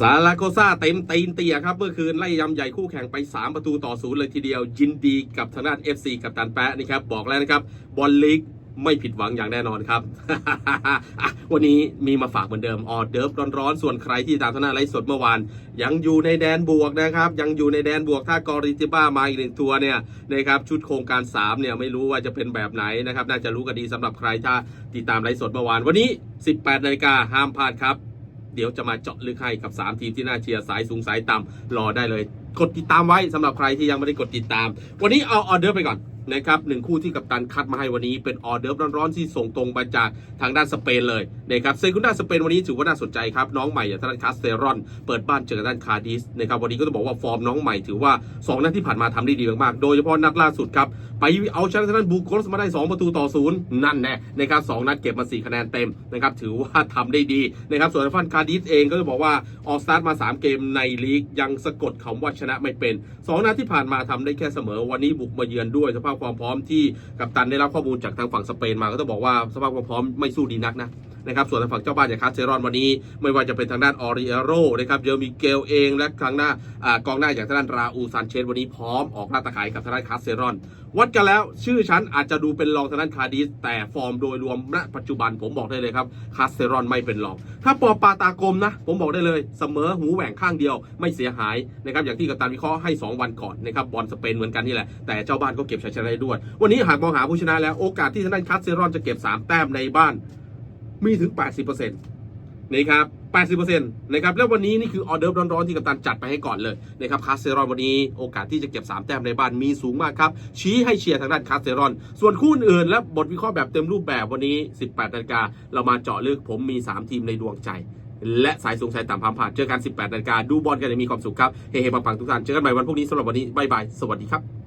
ซาลาโกซาเต็มตีนเตียครับ เมื่อคืนไล่ยำใหญ่คู่แข่งไป 3 ประตูต่อศูนย์เลยทีเดียว ยินดีกับทางด้าน FC กับตันแปะนี่ครับ บอกแล้วนะครับ บอลลีกไม่ผิดหวังอย่างแน่นอนครับ วันนี้มีมาฝากเหมือนเดิม ออเดิร์ฟร้อนๆ ส่วนใครที่ตามทางหน้าไลฟ์สดเมื่อวาน ยังอยู่ในแดนบวกนะครับ ยังอยู่ในแดนบวกถ้ากอริจิบ้ามาอีกหนึ่งตัวเนี่ยนะครับชุดโครงการ 3 เนี่ยไม่รู้ว่าจะเป็นแบบไหนนะครับ น่าจะรู้กันดีสำหรับใครถ้าติดตามไลฟ์สดเมื่อวาน วันนี้ 18นาฬิกาห้ามพลาดครับ เดี๋ยวจะมาเจาะลึกให้กับ 3 ทีมที่น่าเชียร์สายสูงสายต่ำรอได้เลย กดติดตามไว้สำหรับใครที่ยังไม่ได้กดติดตาม วันนี้เอาออเดอร์ไปก่อน นะครับหนึ่งคู่ที่กัปตันคัดมาให้วันนี้เป็นออเดอร์ร้อนๆที่ส่งตรงมาจากทางด้านสเปนเลยนะครับเซกุนดาสเปนวันนี้ถือว่าน่าสนใจครับ น้องใหม่อย่างทางด้านคาสเซรอน เปิดบ้านเจอกับด้านคาร์ดิสนะครับวันนี้ก็ต้องบอกว่าฟอร์มน้องใหม่ถือว่า 2 นัดที่ผ่านมาทำได้ดีมากๆ โดยเฉพาะนัดล่าสุดครับ ไปเอาชนะทางด้านบูโกสมาได้ 2 ประตูต่อศูนย์นั่นแน่นะครับสองนัดเก็บมา 4 คะแนนเต็มนะครับถือว่าทำได้ดีนะครับส่วนฟันคาร์ดิสเองก็จะบอกว่าออกสตาร์ทมา 3 เกมในลีกยังสะกดคำว่าชนะไม่เป็น 2นัดที่ผ่านมาทำได้แค่เสมอวันนี้บุกมาเยือนด้วยสภาพความพร้อมที่กัปตันได้รับข้อมูลจากทางฝั่งสเปนมาก็ต้องบอกว่าสภาพความพร้อมไม่สู้ดีนักนะ นะครับส่วนทางฝั่งเจ้าบ้านอย่างคาเซรอนวันนี้ ไม่ว่าจะเป็นทางด้านออริเอโรนะครับเยอร์มิเกลเองและทางหน้าอ่ากองหน้าอย่างทางด้านราอูซานเชสวันนี้พร้อมออกล่าตะขายกับทางด้านคาเซรอน วัดกันแล้วชื่อฉันอาจจะดูเป็นรองทางด้านคาร์ดิสแต่ฟอร์มโดยรวมณปัจจุบันผมบอกได้เลยครับคาเซรอนไม่เป็นรอง ถ้าปอปาตากลมนะ ผมบอกได้เลยเสมอหูแหว่งข้างเดียวไม่เสียหายนะครับอย่างที่กัปตันวิเคราะห์ให้ 2 วันก่อนนะครับบอลสเปนเหมือนกันนี่แหละแต่เจ้าบ้านก็เก็บชัยชนะได้ด้วย วันนี้หากมองหาผู้ชนะแล้วโอกาสที่ทางด้านคาเซรอนจะเก็บสามแต้มในบ้าน มีถึง 80%นี่ครับ80%นะครับ แล้ววันนี้นี่คือออเดอร์ร้อนๆที่กัปตันจัดไปให้ก่อนเลยนะครับคาสเซรอนวันนี้โอกาสที่จะเก็บ 3 แต้มในบ้านมีสูงมากครับ ชี้ให้เชียร์ทางด้านคาสเซรอน ส่วนคู่อื่นและบทวิเคราะห์แบบเต็มรูปแบบวันนี้ 18นาฬิกาเรามาเจาะลึกผมมี 3 ทีมในดวงใจ และสายสูงสายต่ำพามผ่านเจอกัน 18นาฬิกาดูบอลกันอย่างมีความสุขครับเฮ้ๆปังๆทุกท่านเจอกันใหม่วันพรุ่งนี้สำหรับวันนี้บายบายสวัสดีครับ